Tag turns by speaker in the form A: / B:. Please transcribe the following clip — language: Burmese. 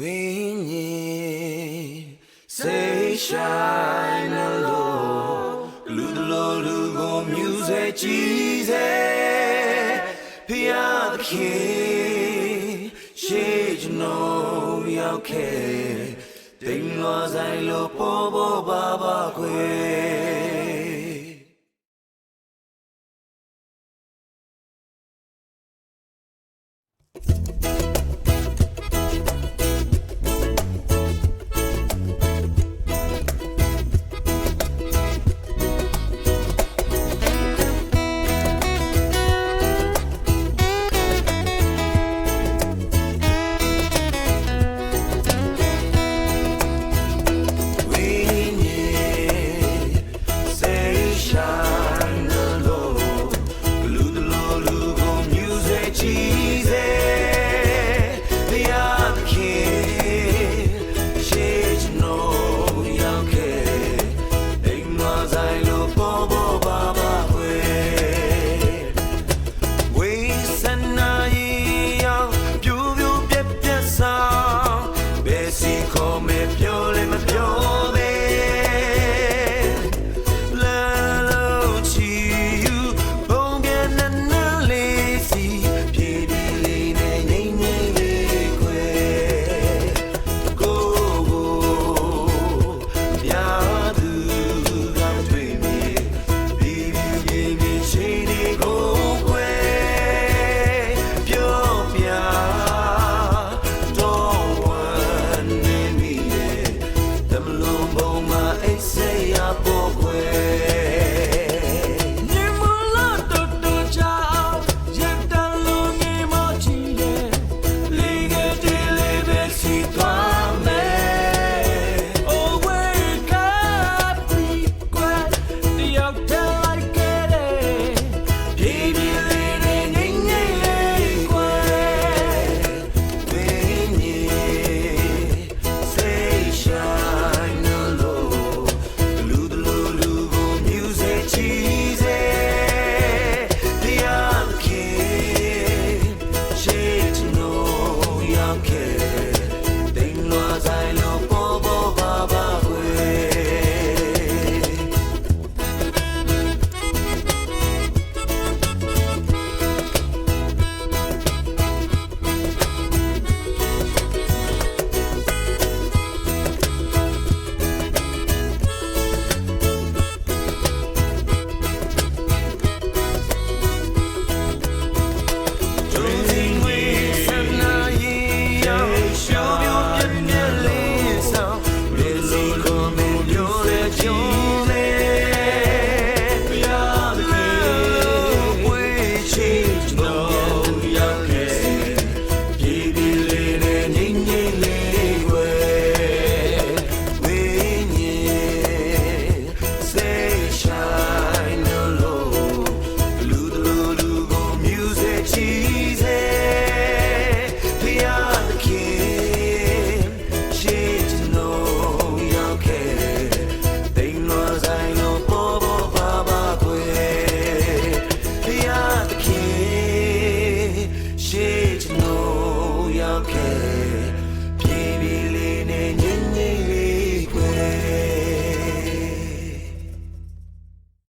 A: ဝင်းကြီးစိတ်ဆိုင်လို့လူတလို့လူကိုမြူစေကြည်စေဖျားသခင်ရှေးကျွန်တော်ရောက်ခဲ့တိမ်လွာဆိုင်လို့ပေါ်ပေါ်ပါပါခွေ